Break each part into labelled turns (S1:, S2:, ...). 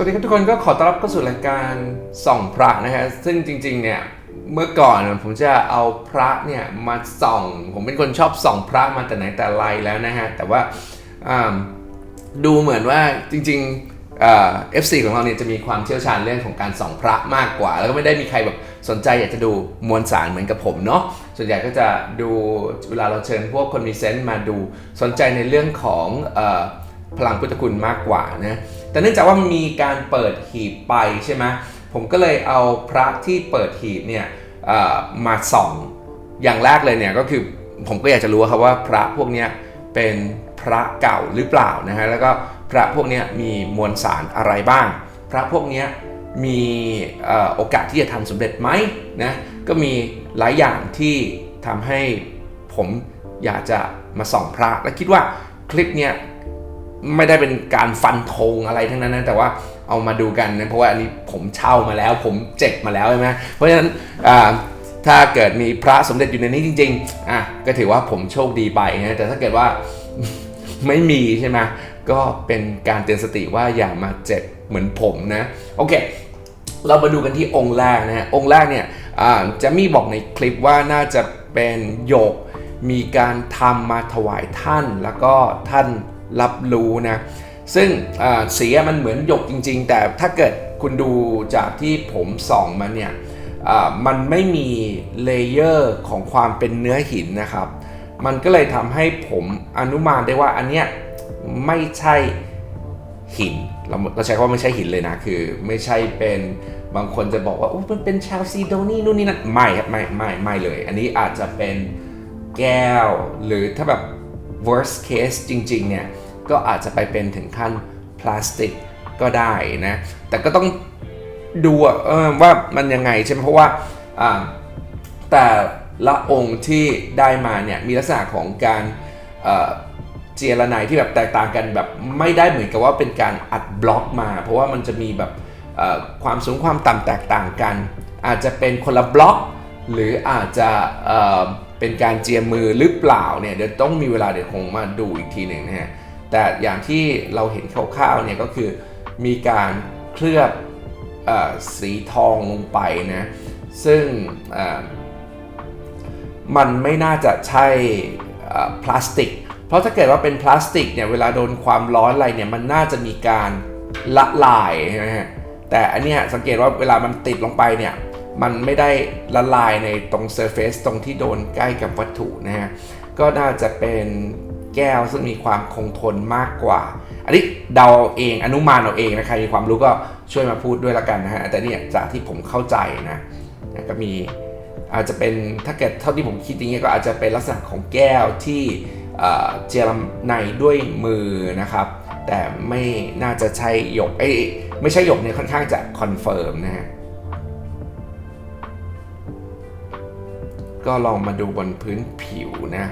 S1: วัสดีครับทุกคนก็ขอต้อนรับเข้าสู่รายการส่องพระนะฮะซึ่งจริงๆเนี่ยเมื่อก่อนผมจะเอาพระเนี่ยมาส่อง ผมเป็นคนชอบส่องพระมาแต่ไหนแต่ไรแล้วนะฮะแต่ว่าดูเหมือนว่าจริงๆเอฟซีของเราเนี่ยจะมีความเชี่ยวชาญเรื่องของการส่องพระมากกว่า แล้วก็ไม่ได้มีใครแบบสนใจอยากจะดูมวลสารเหมือนกับผมเนาะส่วนใหญ่ก็จะดูเวลาเราเชิญพวกคนมีเซนต์มาดูสนใจในเรื่องของอพลังพุทธคุณมากกว่านะ แต่เนื่องจากว่ามีการเปิดหีบไปใช่ไหมผมก็เลยเอาพระที่เปิดหีบเนี่ยมาส่องอย่างแรกเลยเนี่ยก็คือผมก็อยากจะรู้ครับว่าพระพวกนี้เป็นพระเก่าหรือเปล่านะฮะแล้วก็พระพวกนี้มีมวลสารอะไรบ้าง พระพวกนี้มีโอกาสที่จะทำสำเร็จไหมนะก็มีหลายอย่างที่ทำให้ผมอยากจะมาส่องพระและคิดว่าคลิปเนี้ย ไม่ได้เป็นการฟันธงอะไรทั้งนั้นนะแต่ว่าเอามาดูกันนะเพราะว่าอันนี้ผมเช่ามาแล้ว ผมเจ็บมาแล้วใช่ไหมเพราะฉะนั้นถ้าเกิดมีพระสมเด็จอยู่ในนี้จริงๆอะก็ถือว่าผมโชคดีไปนะแต่ถ้าเกิดว่าไม่มีใช่ไหมก็เป็นการเตือนสติว่าอย่ามาเจ็บเหมือนผมนะโอเค เรามาดูกันที่องค์แรกนะฮะองค์แรกเนี่ยจะมีบอกในคลิปว่าน่าจะเป็นโยกมีการทำมาถวายท่านแล้วก็ท่าน รับรู้นะ ซึ่งสีมันเหมือนหยกจริง ๆ แต่ถ้าเกิดคุณดูจากที่ผมส่องมาเนี่ยมันไม่มีเลเยอร์ของความเป็นเนื้อหินนะครับ มันก็เลยทำให้ผมอนุมานได้ว่าอันเนี้ยไม่ใช่หินเราเราใช้คำว่าไม่ใช่หินเลยนะ คือไม่ใช่เป็นบางคนจะบอกว่าโอ้มันเป็นชาวซีโดนีนู่นนี่นั่นไม่ครับไม่ไม่ไม่เลย อันนี้อาจจะเป็นแก้ว หรือถ้าแบบ worst case จริงๆเนี่ยก็อาจจะไปเป็นถึงขั้นพลาสติกก็ได้นะ แต่ก็ต้องดูว่ามันยังไงใช่ไหมเพราะว่าแต่ละองค์ที่ได้มาเนี่ยมีลักษณะของการเจรไนที่แบบแตกต่างกันแบบไม่ได้เหมือนกับว่าเป็นการอัดบล็อกมา เพราะว่ามันจะมีแบบความสูงความต่ำแตกต่างกัน อาจจะเป็นคนละบล็อก หรืออาจจะ เป็นการเจียมมือหรือเปล่าเนี่ยเดี๋ยวต้องมีเวลาเดี๋ยวคงมาดูอีกทีหนึ่งนะฮะแต่อย่างที่เราเห็นคร่าวๆเนี่ยก็คือมีการเคลือบอสีทองลงไปนะซึ่งมันไม่น่าจะใช่พลาสติก เพราะถ้าเกิดว่าเป็นพลาสติกเนี่ยเวลาโดนความร้อนอะไรเนี่ยมันน่าจะมีการละลายนะฮะแต่อันเนี้ยสังเกตว่าเวลามันติดลงไปเนี่ย มันไม่ได้ละลายในตรงเซอร์เฟซตรงที่โดนใกล้กับวัตถุนะฮะก็น่าจะเป็นแก้วซึ่งมีความคงทนมากกว่า อันนี้เดาเองอนุมานเอาเองนะใครมีความรู้ก็ช่วยมาพูดด้วยละกันนะฮะแต่เนี่ยจากที่ผมเข้าใจนะนะก็มีอาจจะเป็นถ้าเกิดเท่าที่ผมคิดอย่างเงี้ยก็อาจจะเป็นลักษณะของแก้วที่เจรไนด้วยมือนะครับ แต่ไม่น่าจะใช่หยกเอ้ไม่ใช่หยกเนี่ยค่อนข้างจะคอนเฟิร์มนะฮะ ก็ลองมาดูบนพื้นผิวนะ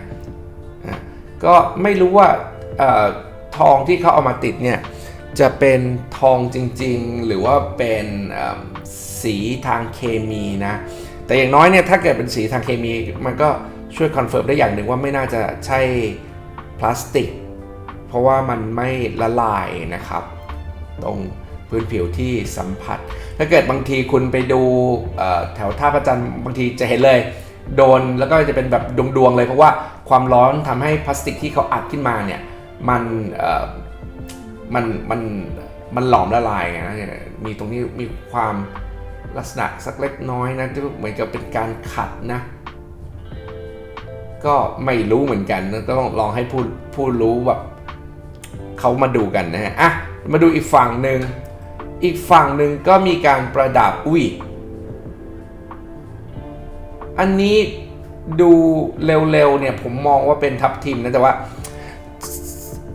S1: ก็ไม่รู้ว่าอทองที่เขาเอามาติดเนี่ยจะเป็นทองจริงๆ หรือว่าเป็นสีทางเคมีนะ แต่อย่างน้อยเนี่ยถ้าเกิดเป็นสีทางเคมี มันก็ช่วยคอนเฟิร์มได้อย่างหนึ่งว่าไม่น่าจะใช่พลาสติก เพราะว่ามันไม่ละลายนะครับ ตรงพื้นผิวที่สัมผัส ถ้าเกิดบางทีคุณไปดูแถวท่าพระจันทร์บางทีจะเห็นเลย โดนแล้วก็จะเป็นแบบดวงๆเลยเพราะว่าความร้อนทำให้พลาสติกที่เขาอัดขึ้นมาเนี่ยมันมันมันมันหลอมละลายไงนะมีตรงนี้มีความลักษณะสักเล็กน้อยนะที่เหมือนกับเป็นการขัดนะ ก็ไม่รู้เหมือนกันนะต้องลองให้ผู้ผู้รู้แบบเขามาดูกันนะฮะอะมาดูอีกฝั่งหนึ่งอีกฝั่งหนึ่งก็มีการประดับอุ้ย อันนี้ดูเร็วๆเนี่ยผมมองว่าเป็นทับทิมนะแต่ว่า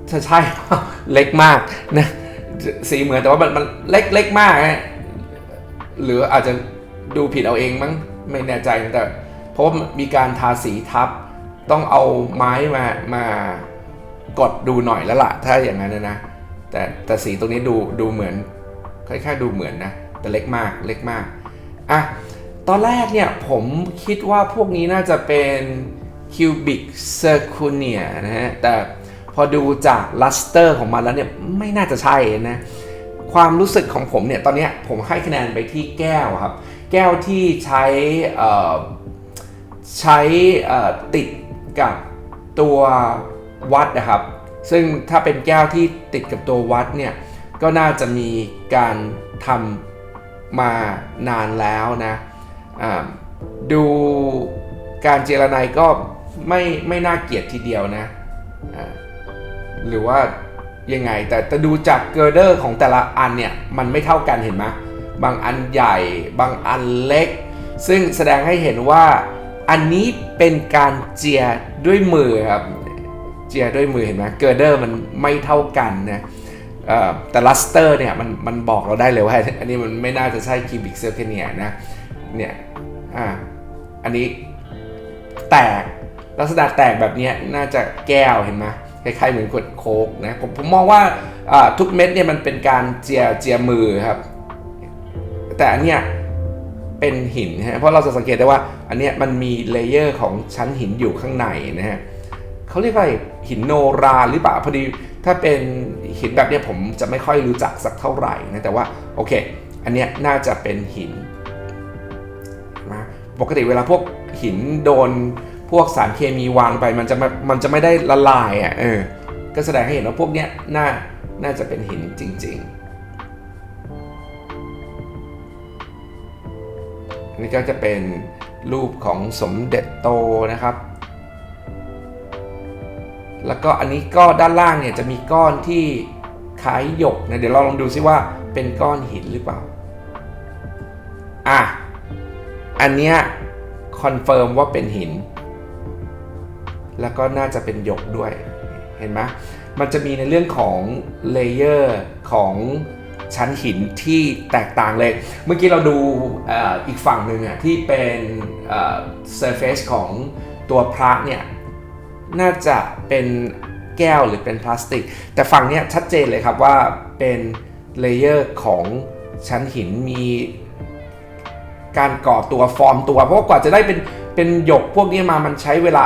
S1: ถ้าใช่เล็กมากนะสีเหมือนแต่ว่ามันมันเล็กเล็กมากฮะหรืออาจจะดูผิดเอาเองมั้งไม่แน่ใจแต่เพราะว่ามีการทาสีทับต้องเอาไม้มามากดดูหน่อยแล้วล่ะ ถ้าอย่างนั้นนะนะแต่แต่สีตรงนี้ดูดูเหมือนคล้ายๆดูเหมือนนะ แต่เล็กมากเล็กมากอะ ตอนแรกเนี่ยผมคิดว่าพวกนี้น่าจะเป็นคิวบิกเซอร์คูเนียนะฮะ แต่พอดูจากลัสเตอร์ของมันแล้วเนี่ยไม่น่าจะใช่นะ ความรู้สึกของผมเนี่ยตอนนี้ผมให้คะแนนไปที่แก้วครับ แก้วที่ใช้ใช้ติดกับตัววัดนะครับ ซึ่งถ้าเป็นแก้วที่ติดกับตัววัดเนี่ยก็น่าจะมีการทำมานานแล้วนะ ดูการเจรไนายก็ไม่ไม่น่าเกลียดทีเดียวนะหรือว่ายังไงแต่แต่ดูจากเกอร์เดอร์ของแต่ละอันเนี่ยมันไม่เท่ากันเห็นไหมบางอันใหญ่บางอันเล็ก ซึ่งแสดงให้เห็นว่าอันนี้เป็นการเจียด้วยมือครับเจียด้วยมือเห็นไหมเกอร์เดอร์มันไม่เท่ากันนะแต่ลัสเตอร์เนี่ยมันมันบอกเราได้เลยว่าอันนี้มันไม่น่าจะใช่คิวบิกเซอร์เคเนียนะ เนี่ยอ่าอันนี้แตกลักษณะแตกแบบนี้น่าจะแก้วเห็นไหมคล้ายๆเหมือนขวดโค้กนะผมผมมองว่าทุกเม็ดเนี่ยมันเป็นการเจียเจียมือครับ แต่อันเนี้ยเป็นหินฮะเพราะเราจะสังเกตได้ว่า อันเนี้ยมันมีเลเยอร์ของชั้นหินอยู่ข้างในนะฮะเขาเรียกว่าหินโนราหรือเปล่าพอดีถ้าเป็นหินแบบเนี้ยผมจะไม่ค่อยรู้จักสักเท่าไหร่นะแต่ว่าโอเค อันเนี้ยน่าจะเป็นหิน ปกติเวลาพวกหินโดนพวกสารเคมีวางไปมันจะมันจะไม่ได้ละลายอะเออก็แสดงให้เห็นว่าพวกเนี้ยน่าน่าจะเป็นหินจริงๆอันนี้ก็จะเป็นรูปของสมเด็จโตนะครับ แล้วก็อันนี้ก็ด้านล่างเนี่ยจะมีก้อนที่คล้ายหยกนะเดี๋ยวเราลองดูซิว่าเป็นก้อนหินหรือเปล่า อะ อันเนี้ยคอนเฟิร์มว่าเป็นหิน แล้วก็น่าจะเป็นหยกด้วย เห็นไหมมันจะมีในเรื่องของเลเยอร์ของชั้นหินที่แตกต่างเลย เมื่อกี้เราดูอ,อีกฝั่งหนึ่งอะที่เป็นเอ่อ surface ของตัวพระเนี่ย น่าจะเป็นแก้วหรือเป็นพลาสติก แต่ฝั่งนี้ชัดเจนเลยครับว่าเป็นเลเยอร์ของชั้นหินมี การก่อตัวฟอร์มตัว เพราะกว่าจะได้เป็นเป็นหยกพวกนี้มามันใช้เวลา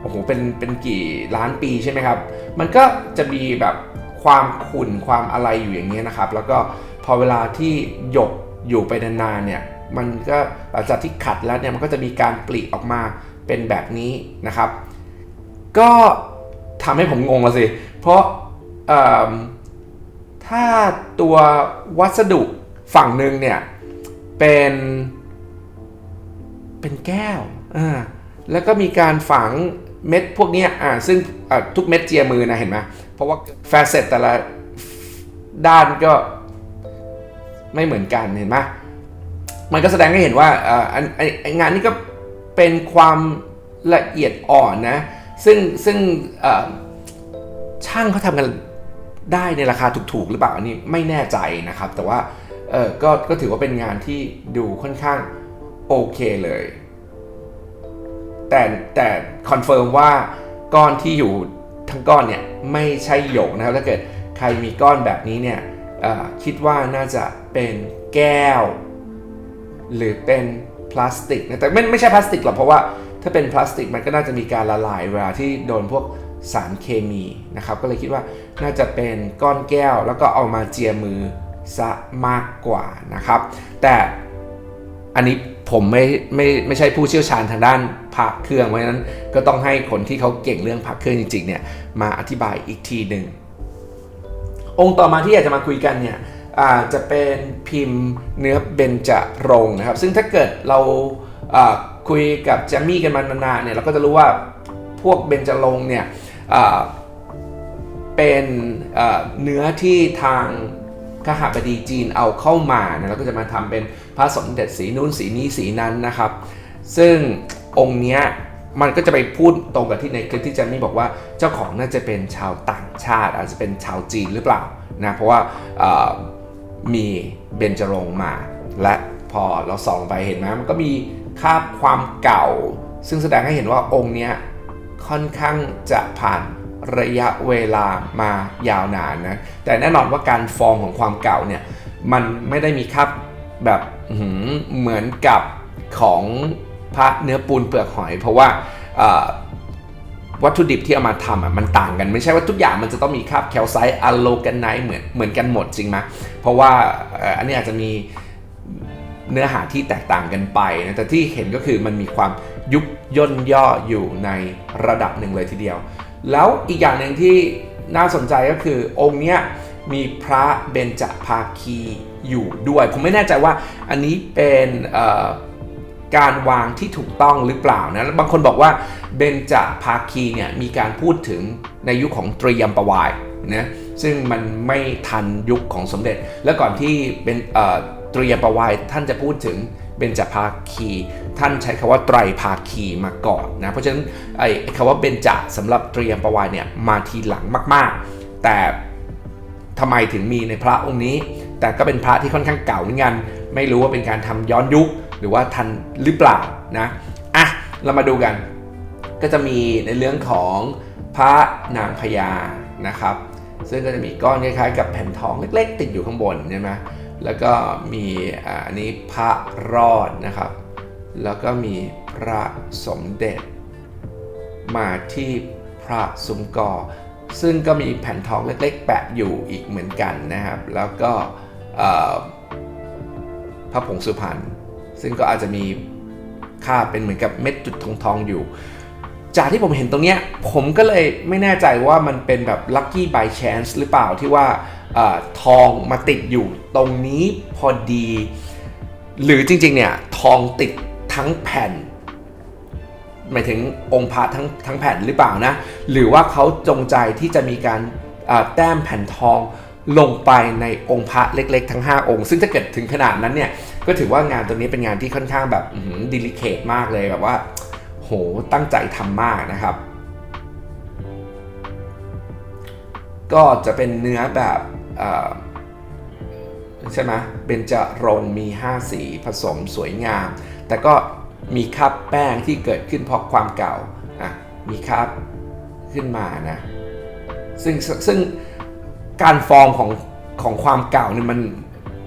S1: โอ้โหเป็นเป็นกี่ล้านปีใช่ไหมครับ มันก็จะมีแบบความขุ่นความอะไรอยู่อย่างเงี้ยนะครับ แล้วก็พอเวลาที่หยกอยู่ไปนานๆเนี่ยมันก็หลังจากที่ขัดแล้วเนี่ยมันก็จะมีการปลีออกมาเป็นแบบนี้นะครับ ก็ทำให้ผมงงละสิ เพราะถ้าตัววัสดุฝั่งหนึ่งเนี่ย เป็นเป็นแก้วอ่าแล้วก็มีการฝังเม็ดพวกนี้อ่าซึ่งทุกเม็ดเจียมือนะเห็นไหมเพราะว่าแฟเซตแต่ละด้านก็ไม่เหมือนกันเห็นไหมมันก็แสดงให้เห็นว่าอ่าอันไอ้ไองานนี้ก็เป็นความละเอียดอ่อนนะซึ่งซึ่งช่างเขาทำกันได้ในราคาถูกๆ หรือเปล่าอันนี้ไม่แน่ใจนะครับ แต่ว่า เออก็ก็ถือว่าเป็นงานที่ดูค่อนข้างโอเคเลย แต่แต่คอนเฟิร์มว่าก้อนที่อยู่ทั้งก้อนเนี่ยไม่ใช่หยกนะครับ ถ้าเกิดใครมีก้อนแบบนี้เนี่ยคิดว่าน่าจะเป็นแก้ว หรือเป็นพลาสติกนะแต่ไม่ไม่ใช่พลาสติกหรอกเพราะว่าถ้าเป็นพลาสติกมันก็น่าจะมีการละลายเวลาที่โดนพวกสารเคมีนะครับ ก็เลยคิดว่าน่าจะเป็นก้อนแก้ว แล้วก็เอามาเจียมือ ซะมากกว่านะครับ แต่อันนี้ผมไม่ไม่ไม่ใช่ผู้เชี่ยวชาญทางด้านพักเครื่องเพราะฉะนั้นก็ต้องให้คนที่เขาเก่งเรื่องพักเครื่องจริงๆเนี่ยมาอธิบายอีกทีหนึ่งองค์ต่อมาที่อยากจะมาคุยกันเนี่ยจะเป็นพิมพ์เนื้อเบญจรงนะครับ ซึ่งถ้าเกิดเราคุยกับแจมมี่กันมานานๆเนี่ยเราก็จะรู้ว่าพวกเบญจรงเนี่ยเป็นเนื้อที่ทาง ขหบดีจีนเอาเข้ามานะแล้วก็จะมาทำเป็นพระสมเด็จสีนู้นสีนี้สีนั้นนะครับ ซึ่งองค์เนี้ยมันก็จะไปพูดตรงกับที่ในคลิปที่แจมมี่บอกว่าเจ้าของน่าจะเป็นชาวต่างชาติ อาจจะเป็นชาวจีนหรือเปล่านะเพราะว่ามีเบญจรงค์มา และพอเราส่องไปเห็นไหมมันก็มีคาบความเก่า ซึ่งแสดงให้เห็นว่าองค์เนี้ยค่อนข้างจะผ่าน ระยะเวลามายาวนานนะแต่แน่นอนว่าการฟอร์มของความเก่าเนี่ยมันไม่ได้มีคราบแบบเหมือนกับของพระเนื้อปูนเปลือกหอย เพราะว่าวัตถุดิบที่เอามาทำอะมันต่างกันไม่ใช่ว่าทุกอย่างมันจะต้องมีคราบแคลไซต์อะโลแกนไนเหมือนเหมือนกันหมดจริงไหมเพราะว่าอันนี้อาจจะมีเนื้อหาที่แตกต่างกันไปนะแต่ที่เห็นก็คือมันมีความยุบย่นย่ออยู่ในระดับหนึ่งเลยทีเดียว แล้วอีกอย่างหนึ่งที่น่าสนใจก็คือองค์เนี้ยมีพระเบญจภาคีอยู่ด้วย ผมไม่แน่ใจว่าอันนี้เป็นการวางที่ถูกต้องหรือเปล่านะบางคนบอกว่าเบญจภาคีเนี่ยมีการพูดถึงในยุคของตรียมปวายนะซึ่งมันไม่ทันยุคของสมเด็จ และก่อนที่เป็นตรียมปวายท่านจะพูดถึง เบญจภาคี ท่านใช้คำว่าไตรภาคีมาก่อนนะ เพราะฉะนั้นไอ้คำว่าเบญจสำหรับเตรียมประวายเนี่ยมาทีหลังมาก ๆ แต่ทำไมถึงมีในพระองค์นี้ แต่ก็เป็นพระที่ค่อนข้างเก่าเหมือนกันไม่รู้ว่าเป็นการทำย้อนยุคหรือว่าทันหรือเปล่านะอะเรามาดูกัน ก็จะมีในเรื่องของพระนางพญานะครับ ซึ่งก็จะมีก้อนคล้ายๆ กับแผ่นทองเล็ก ๆ ติดอยู่ข้างบนใช่ไหม แล้วก็มีอันนี้พระรอดนะครับ แล้วก็มีพระสมเด็จ มาที่พระสุมกอ ซึ่งก็มีแผ่นทองเล็กๆ แปะอยู่อีกเหมือนกันนะครับ แล้วก็พระผงสุพรรณซึ่งก็อาจจะมีค่าเป็นเหมือนกับเม็ดจุดทองทองๆอยู่ จากที่ผมเห็นตรงเนี้ยผมก็เลยไม่แน่ใจว่ามันเป็นแบบ lucky by chance หรือเปล่าที่ว่าอทองมาติดอยู่ตรงนี้พอดี หรือจริงๆเนี่ยทองติดทั้งแผ่นหมายถึงองค์พระทั้งทั้งแผ่นหรือเปล่านะ หรือว่าเขาจงใจที่จะมีการแต้มแผ่นทองลงไปในองค์พระเล็กๆ ทั้ง 5 องค์ ซึ่งถ้าเกิดถึงขนาดนั้นเนี่ย ก็ถือว่างานตัวนี้เป็นงานที่ค่อนข้างแบบดิลิเคทมากเลยแบบว่า โหตั้งใจทำมากนะครับ ก็จะเป็นเนื้อแบบใช่ไหมเบญจรงมี 5 สีผสมสวยงาม แต่ก็มีคราบแป้งที่เกิดขึ้นเพราะความเก่าอะมีคราบขึ้นมานะซึ่งซึ่งการฟอร์มของของความเก่าเนี่ยมัน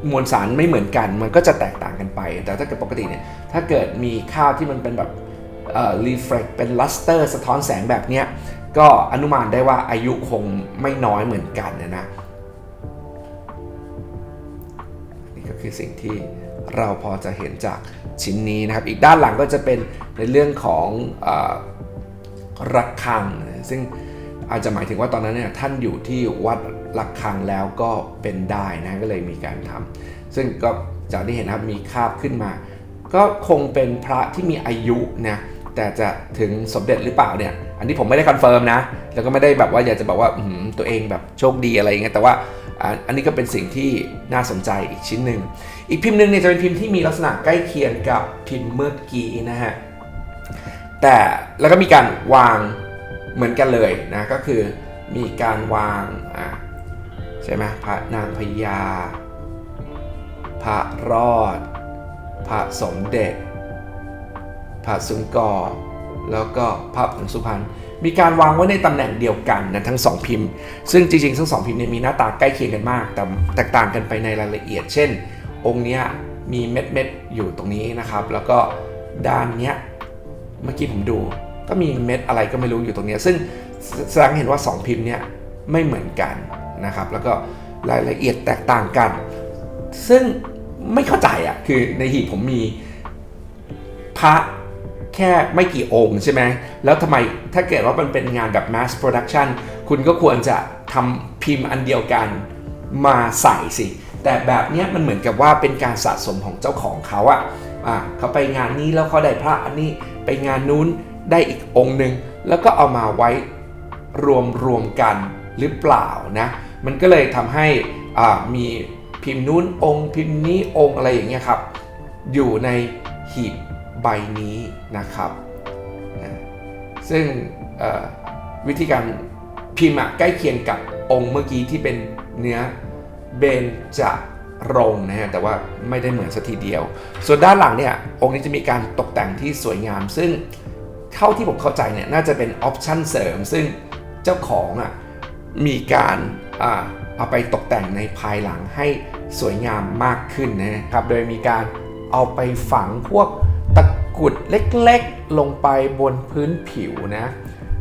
S1: มวลสารไม่เหมือนกัน มันก็จะแตกต่างกันไป แต่ถ้าเกิดปกติเนี่ยถ้าเกิดมีข้าวที่มันเป็นแบบ รีเฟล็กเป็นลัสเตอร์สะท้อนแสงแบบเนี้ยก็อนุมานได้ว่าอายุคงไม่น้อยเหมือนกันนะนะนี่ก็คือสิ่งที่เราพอจะเห็นจากชิ้นนี้นะครับ อีกด้านหลังก็จะเป็นในเรื่องของอระฆัง ซึ่งอาจจะหมายถึงว่าตอนนั้นเนี่ยท่านอยู่ที่วัดระฆังแล้วก็เป็นได้นะก็เลยมีการทำซึ่งก็จากที่เห็นนะครับมีคาบขึ้นมา ก็คงเป็นพระที่มีอายุนะ แต่จะถึงสมเด็จหรือเปล่าเนี่ย อันนี้ผมไม่ได้คอนเฟิร์มนะ แล้วก็ไม่ได้แบบว่าอยากจะบอกว่าตัวเองแบบโชคดีอะไรอย่างเงี้ย แต่ว่าอันนี้ก็เป็นสิ่งที่น่าสนใจอีกชิ้นหนึ่ง อีกพิมพ์หนึ่งเนี่ยจะเป็นพิมพ์ที่มีลักษณะใกล้เคียงกับพิมพ์เมื่อกี้นะฮะ แต่แล้วก็มีการวางเหมือนกันเลยนะ ก็คือมีการวางอะใช่ไหมพระนางพญาพระรอด พระสมเด็จ พระสุงกอแล้วก็พระผงสุพรรณมีการวางไว้ในตำแหน่งเดียวกันนะทั้งสองพิมพ์ ซึ่งจริงๆ ทั้งสองพิมพ์เนี่ยมีหน้าตาใกล้เคียงกันมาก แต่แตกต่างกันไปในรายละเอียด เช่น องค์เนี้ยมีเม็ดเม็ดๆอยู่ตรงนี้นะครับ แล้วก็ด้านเนี้ยเมื่อกี้ผมดูก็มีเม็ดอะไรก็ไม่รู้อยู่ตรงนี้ซึ่งแสดงเห็นว่าสองพิมพ์เนี้ยไม่เหมือนกันนะครับ แล้วก็รายละเอียดแตกต่างกัน ซึ่งไม่เข้าใจอะคือในหีบผมมีพระ แค่ไม่กี่องค์ใช่ไหม แล้วทำไมถ้าเกิดว่ามันเป็นงานแบบ mass production คุณก็ควรจะทำพิมพ์อันเดียวกันมาใส่สิ แต่แบบนี้มันเหมือนกับว่าเป็นการสะสมของเจ้าของเขาอะอะเขาไปงานนี้แล้วเขาได้พระอันนี้ไปงานนู้นได้อีกองค์หนึ่งแล้วก็เอามาไว้รวมรวมกันหรือเปล่านะ มันก็เลยทำให้มีพิมพ์นู้นองค์ พิมพ์นี้องค์อะไรอย่างเงี้ยครับ อยู่ในหีบ ใบนี้นะครับ ซึ่งวิธีการพิมพ์ใกล้เคียงกับองค์เมื่อกี้ที่เป็นเนื้อเบนจะรงนะฮะแต่ว่าไม่ได้เหมือนสัทีเดียว ส่วนด้านหลังเนี่ยองค์นี้จะมีการตกแต่งที่สวยงาม ซึ่งเท่าที่ผมเข้าใจเนี่ยน่าจะเป็นออปชั่นเสริม ซึ่งเจ้าของอะมีการอ่าเอาไปตกแต่งในภายหลังให้สวยงามมากขึ้นนะครับ โดยมีการเอาไปฝังพวก กุดเล็กๆลงไปบนพื้นผิวนะ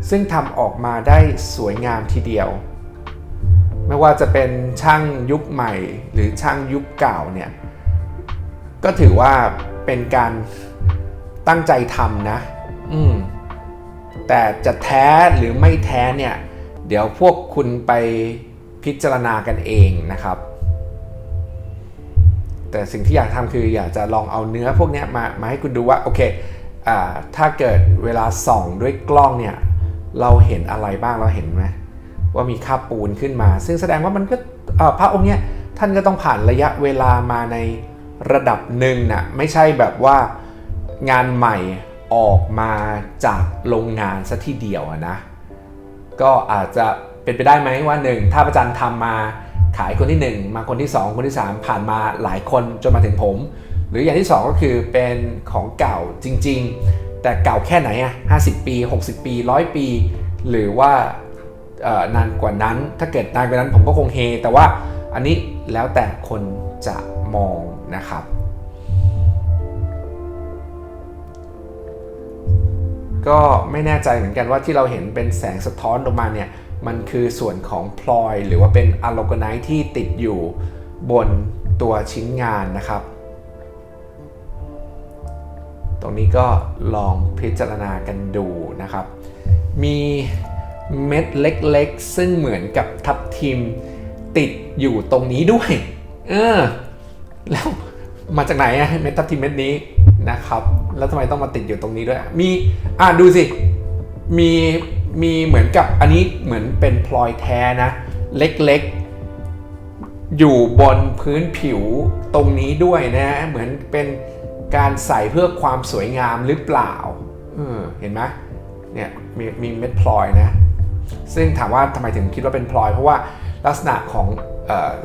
S1: ซึ่งทำออกมาได้สวยงามทีเดียว ไม่ว่าจะเป็นช่างยุคใหม่หรือช่างยุคเก่าเนี่ย ก็ถือว่าเป็นการตั้งใจทำนะ อืม แต่จะแท้หรือไม่แท้เนี่ย เดี๋ยวพวกคุณไปพิจารณากันเองนะครับ แต่สิ่งที่อยากทำคืออยากจะลองเอาเนื้อพวกนี้มามาให้คุณดูว่าโอเคอ่าถ้าเกิดเวลาส่องด้วยกล้องเนี่ยเราเห็นอะไรบ้างเราเห็นไหมว่ามีคาบปูนขึ้นมา ซึ่งแสดงว่ามันก็พระองค์เนี้ยท่านก็ต้องผ่านระยะเวลามาในระดับหนึ่งนะไม่ใช่แบบว่างานใหม่ออกมาจากโรงงานซะทีเดียวนะก็อาจจะเป็นไปได้ไหมว่าหนึ่งถ้าประจันทำมา ขายคนที่ 1 มาคนที่ 2 คนที่ 3 ผ่านมาหลายคนจนมาถึงผม หรืออย่างที่ 2 ก็คือเป็นของเก่าจริง ๆ แต่เก่าแค่ไหนอะ50 ปี 60 ปี100ปี หรือว่านานกว่านั้น ถ้าเกิดนานกว่านั้นผมก็คงเฮ แต่ว่าอันนี้แล้วแต่คนจะมองนะครับ ก็ไม่แน่ใจเหมือนกันว่าที่เราเห็นเป็นแสงสะท้อนออกมาเนี่ย มันคือส่วนของพลอยหรือว่าเป็นอะโลกไนท์ที่ติดอยู่บนตัวชิ้นงานนะครับ ตรงนี้ก็ลองพิจารณากันดูนะครับ มีเม็ดเล็กๆ ซึ่งเหมือนกับทับทิมติดอยู่ตรงนี้ด้วย เออ แล้วมาจากไหนอะเม็ดทับทิมเม็ดนี้นะครับ แล้วทำไมต้องมาติดอยู่ตรงนี้ด้วย มี อะดูสิ มี มีเหมือนกับอันนี้เหมือนเป็นพลอยแท้นะ เล็กๆ อยู่บนพื้นผิวตรงนี้ด้วยนะเหมือนเป็นการใส่เพื่อความสวยงามหรือเปล่าเห็นไหมเนี่ยมีมีเม็ดพลอยนะ ซึ่งถามว่าทำไมถึงคิดว่าเป็นพลอย เพราะว่าลักษณะของ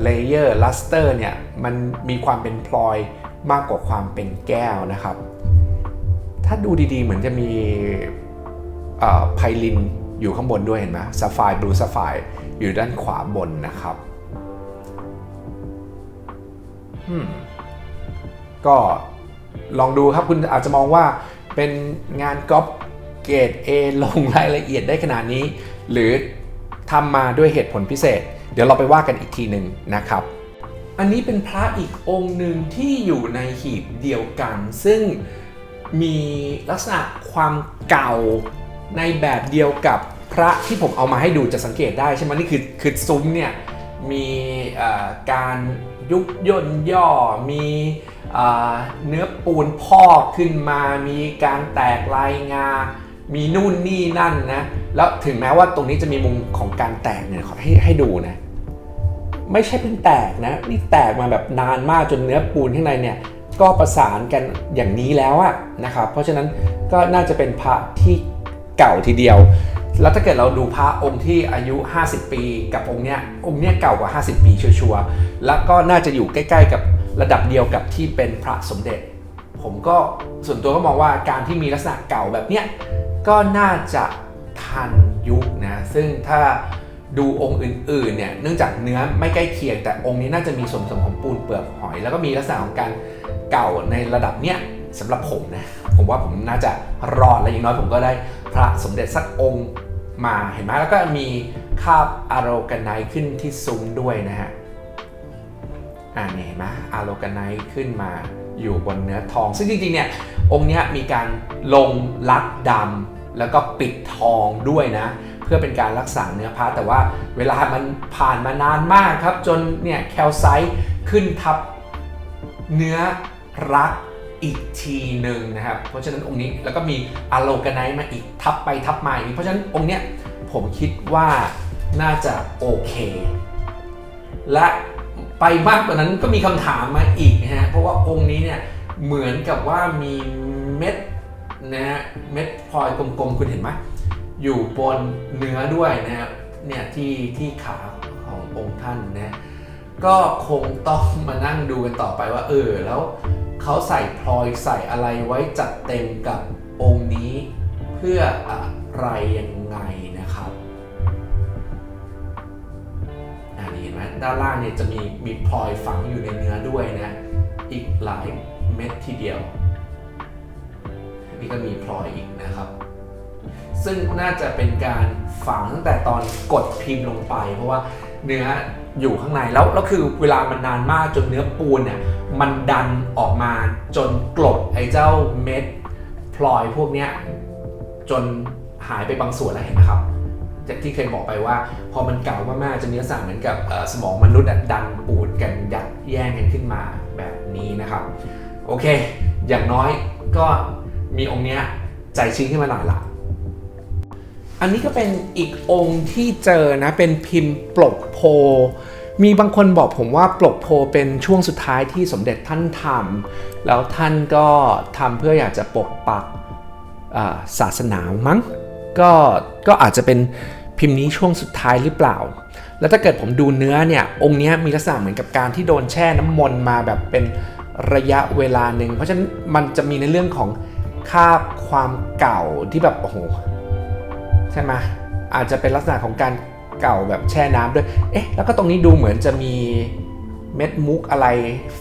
S1: เลเยอร์ลัสเตอร์เนี่ยมันมีความเป็นพลอยมากกว่าความเป็นแก้วนะครับ ถ้าดูดีๆ เหมือนจะมีไพลิน อยู่ข้างบนด้วยเห็นไหมซาไฟบลูซาไฟอยู่ด้านขวาบนนะครับก็ลองดูครับคุณอาจจะมองว่าเป็นงานก๊อปเกรด A ลงรายละเอียดได้ขนาดนี้ หรือทำมาด้วยเหตุผลพิเศษ เดี๋ยวเราไปว่ากันอีกทีหนึ่งนะครับ อันนี้เป็นพระอีกองค์หนึ่งที่อยู่ในหีบเดียวกัน ซึ่งมีลักษณะความเก่า ในแบบเดียวกับพระที่ผมเอามาให้ดูจะสังเกตได้ใช่ไหมนี่คือคือซุ้มเนี่ยมีการยุบย่นย่อ มีเนื้อปูนพอกขึ้นมา มีการแตกลายงา มีนู่นนี่นั่นนะ แล้วถึงแม้ว่าตรงนี้จะมีมุมของการแตกเนี่ยขอให้ให้ดูนะ ไม่ใช่เพิ่งแตกนะ นี่แตกมาแบบนานมากจนเนื้อปูนข้างในเนี่ยก็ประสานกันอย่างนี้แล้วอะนะครับ เพราะฉะนั้นก็น่าจะเป็นพระที่ เก่าทีเดียว แล้วถ้าเกิดเราดูพระองค์ที่อายุ 50 ปี กับองค์เนี้ยองค์เนี้ยเก่ากว่า 50 ปีชัวร์ๆแล้วก็น่าจะอยู่ใกล้ ๆ กับระดับเดียวกับที่เป็นพระสมเด็จ ผมก็ส่วนตัวก็มองว่าการที่มีลักษณะเก่าแบบเนี้ยก็น่าจะทันยุคนะซึ่งถ้าดูองค์อื่นๆเนี่ยเนื่องจากเนื้อไม่ใกล้เคียง แต่องค์นี้น่าจะมีส่วนผสมของปูนเปลือกหอย แล้วก็มีลักษณะของการเก่าในระดับเนี้ย สำหรับผมนะ ผมว่าผมน่าจะรอดและอย่างน้อยผมก็ได้พระสมเด็จสักองค์มาเห็นไหมแล้วก็มีคาบอารกันไนขึ้นที่ซุ้มด้วยนะฮะอ่านี่เห็นไหมอารกันไนขึ้นมาอยู่บนเนื้อทอง ซึ่งจริงๆเนี่ยองค์นี้มีการลงลักดำแล้วก็ปิดทองด้วยนะ เพื่อเป็นการรักษาเนื้อพระแต่ว่าเวลามันผ่านมานานมากครับ จนเนี่ยแคลไซต์ขึ้นทับเนื้อรัก อีกทีหนึ่งนะครับ เพราะฉะนั้นองค์นี้แล้วก็มีอะโลกไนต์มาอีกทับไปทับมาอีกเพราะฉะนั้นองค์เนี้ยผมคิดว่าน่าจะโอเค และไปมากกว่านั้นก็มีคำถามมาอีกนะฮะเพราะว่าองค์นี้เนี่ยเหมือนกับว่ามีเม็ดนะฮะเม็ดพลอยกลมๆคุณเห็นไหมอยู่บนเนื้อด้วยนะครับเนี่ยที่ที่ขาขององค์ท่านนะก็คงต้องมานั่งดูกันต่อไปว่าเออแล้ว เขาใส่พลอยใส่อะไรไว้จัดเต็มกับองค์นี้ เพื่ออะไรยังไงนะครับอันนี้เห็นไหมด้านล่างเนี่ยจะมีมีพลอยฝังอยู่ในเนื้อด้วยนะ อีกหลายเม็ดทีเดียวนี่ก็มีพลอยอีกนะครับ ซึ่งน่าจะเป็นการฝังตั้งแต่ตอนกดพิมพ์ลงไป เพราะว่าเนื้อ อยู่ข้างในแล้วแล้วคือเวลามันนานมากจนเนื้อปูนเนี่ยมันดันออกมาจนกลบไอ้เจ้าเม็ดพลอยพวกเนี้ยจนหายไปบางส่วนแล้วเห็นไหมครับจากที่เคยบอกไปว่า พอมันเก่ามากๆจะมีลักษณะเหมือนกับสมองมนุษย์ดันปูดกันยัดแย่งกันขึ้นมาแบบนี้นะครับ โอเค อย่างน้อยก็มีองค์เนี้ยใจชื้นขึ้นมาหน่อยละ อันนี้ก็เป็นอีกองค์ที่เจอนะเป็นพิมพ์ปลกโพ มีบางคนบอกผมว่าปลกโพเป็นช่วงสุดท้ายที่สมเด็จท่านทำแล้วท่านก็ทำเพื่ออยากจะปกปักาศาสนามั้งก็ก็อาจจะเป็นพิมพ์นี้ช่วงสุดท้ายหรือเปล่า แล้วถ้าเกิดผมดูเนื้อเนี่ย องค์นี้มีลักษณะเหมือนกับการที่โดนแช่น้ำมนต์มาแบบเป็นระยะเวลาหนึ่ง เพราะฉะนั้นมันจะมีในเรื่องของคาบความเก่าที่แบบโอ้โห ใช่ไหมอาจจะเป็นลักษณะของการเก่าแบบแช่น้ำด้วย เอ๊ะ แล้วก็ตรงนี้ดูเหมือนจะมีเม็ดมุกอะไร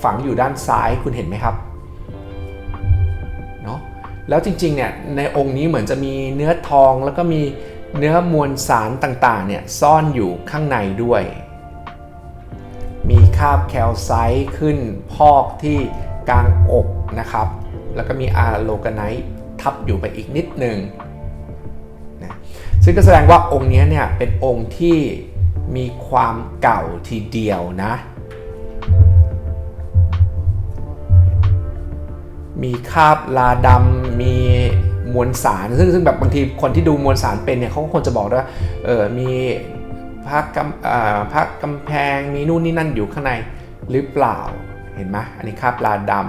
S1: ฝังอยู่ด้านซ้ายคุณเห็นไหมครับเนาะแล้วจริงๆเนี่ยในองค์นี้เหมือนจะมีเนื้อทองแล้วก็มีเนื้อมวลสารต่างๆเนี่ยซ่อนอยู่ข้างในด้วย มีคาบแคลไซต์ขึ้นพอกที่กลางอกนะครับ แล้วก็มีอาโลกไนท์ทับอยู่ไปอีกนิดหนึ่ง ซึ่งก็แสดงว่าองค์นี้เนี่ยเป็นองค์ที่มีความเก่าทีเดียวนะ มีคาบลาดำมีมวลสาร ซึ่งซึ่งแบบบางทีคนที่ดูมวลสารเป็นเนี่ยเขาก็ควรจะบอกว่าเออมีพักกำอ่าพักกำแพงมีนู่นนี่นั่นอยู่ข้างในหรือเปล่าเห็นไหมอันนี้คาบลาดำ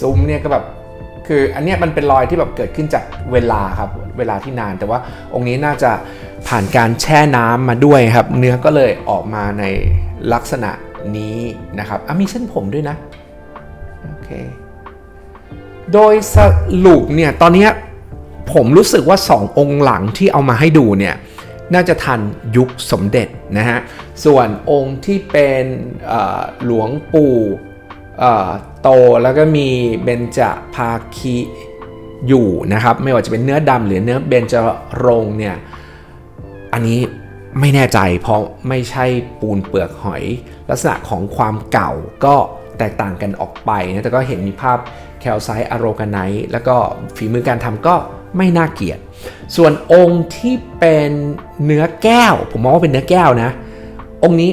S1: ซุ้มเนี่ยก็แบบ คืออันนี้มันเป็นรอยที่แบบเกิดขึ้นจากเวลาครับเวลาที่นานแต่ว่าองค์นี้น่าจะผ่านการแช่น้ำมาด้วยครับ เนื้อก็เลยออกมาในลักษณะนี้นะครับอะมีเส้นผมด้วยนะโอเคโดยสรุปเนี่ยตอนนี้ผมรู้สึกว่า 2 องค์หลังที่เอามาให้ดูเนี่ยน่าจะทันยุคสมเด็จนะฮะส่วนองค์ที่เป็นหลวงปู่ โตแล้วก็มีเบญจภาคีอยู่นะครับ ไม่ว่าจะเป็นเนื้อดำหรือเนื้อเบญจรงเนี่ยอันนี้ไม่แน่ใจเพราะไม่ใช่ปูนเปลือกหอย ลักษณะของความเก่าก็แตกต่างกันออกไปนะแต่ก็เห็นมีภาพแคลไซต์อโรกาไนท์แล้วก็ฝีมือการทำก็ไม่น่าเกลียด ส่วนองค์ที่เป็นเนื้อแก้ว ผมมองว่าเป็นเนื้อแก้วนะ องค์นี้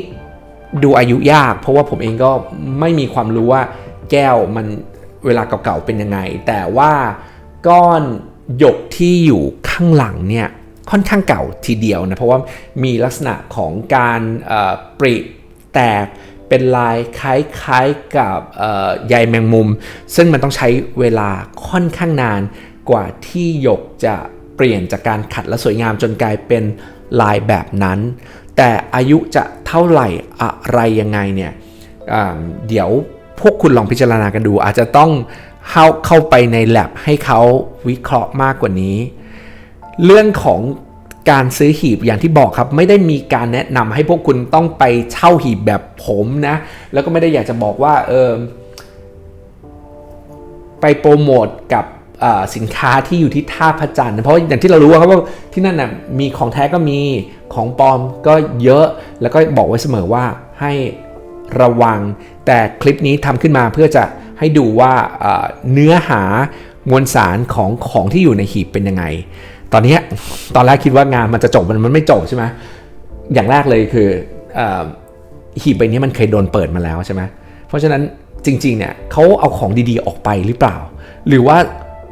S1: ดูอายุยาก เพราะว่าผมเองก็ไม่มีความรู้ว่าแก้วมันเวลาเก่าๆเป็นยังไง แต่ว่าก้อนหยกที่อยู่ข้างหลังเนี่ยค่อนข้างเก่าทีเดียวนะเพราะว่ามีลักษณะของการปริแตกเป็นลายคล้ายๆกับใยแมงมุม ซึ่งมันต้องใช้เวลาค่อนข้างนานกว่าที่หยกจะเปลี่ยนจากการขัดและสวยงามจนกลายเป็นลายแบบนั้น แต่อายุจะเท่าไหร่อะไรยังไงเนี่ยเดี๋ยวพวกคุณลองพิจารณากันดู อาจจะต้องเข้าเข้าไปใน lab ให้เขาวิเคราะห์มากกว่านี้ เรื่องของการซื้อหีบอย่างที่บอกครับ ไม่ได้มีการแนะนำให้พวกคุณต้องไปเช่าหีบแบบผมนะ แล้วก็ไม่ได้อยากจะบอกว่าเออไปโปรโมทกับ สินค้าที่อยู่ที่ท่าพระจันทร์เพราะอย่างที่เรารู้ครับว่าที่นั่นน่ะมีของแท้ก็มีของปลอมก็เยอะแล้วก็บอกไว้เสมอว่าให้ระวัง แต่คลิปนี้ทำขึ้นมาเพื่อจะให้ดูว่าเนื้อหามวลสารของของที่อยู่ในหีบเป็นยังไง ตอนนี้ตอนแรกคิดว่างานมันจะจบมันมันไม่จบใช่ไหมอย่างแรกเลยคืออหีบใบนี้มันเคยโดนเปิดมาแล้วใช่ไหมเพราะฉะนั้นจริงๆเนี่ยเขาเอาของดีๆออกไปหรือเปล่า หรือว่า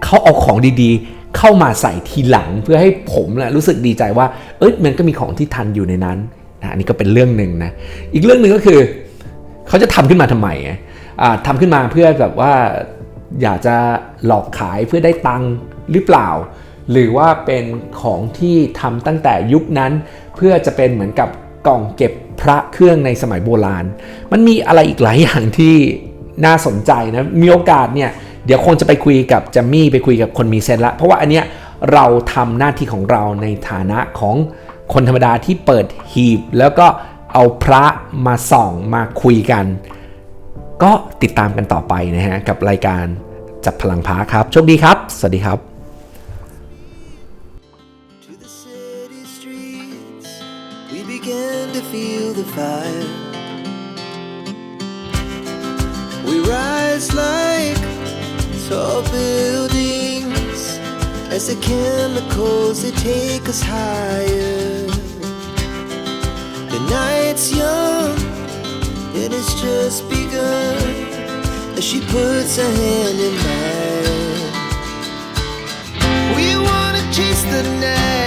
S1: เขาเอาของดีๆ เข้ามาใส่ทีหลังเพื่อให้ผมนะรู้สึกดีใจว่า เอ้ยมันก็มีของที่ทันอยู่ในนั้นนะอันนี้ก็เป็นเรื่องหนึ่งนะอีกเรื่องหนึ่งก็คือ เขาจะทำขึ้นมาทำไมไงอ่าทำขึ้นมาเพื่อแบบว่าอยากจะหลอกขายเพื่อได้ตังค์หรือเปล่า หรือว่าเป็นของที่ทำตั้งแต่ยุคนั้น เพื่อจะเป็นเหมือนกับกล่องเก็บพระเครื่องในสมัยโบราณ มันมีอะไรอีกหลายอย่างที่น่าสนใจนะ มีโอกาสเนี่ย เดี๋ยวคงจะไปคุยกับจัมมี่ไปคุยกับคนมีเซนละ เพราะว่าอันเนี้ยเราทำหน้าที่ของเราในฐานะของคนธรรมดาที่เปิดหีบ แล้วก็เอาพระมาส่องมาคุยกัน ก็ติดตามกันต่อไปนะฮะ กับรายการจับพลังพระครับ โชคดีครับ สวัสดีครับ
S2: We rise like tall buildings as the chemicals they take us higher. The night's young and it's just begun as she puts her hand in mine. We wanna chase the night.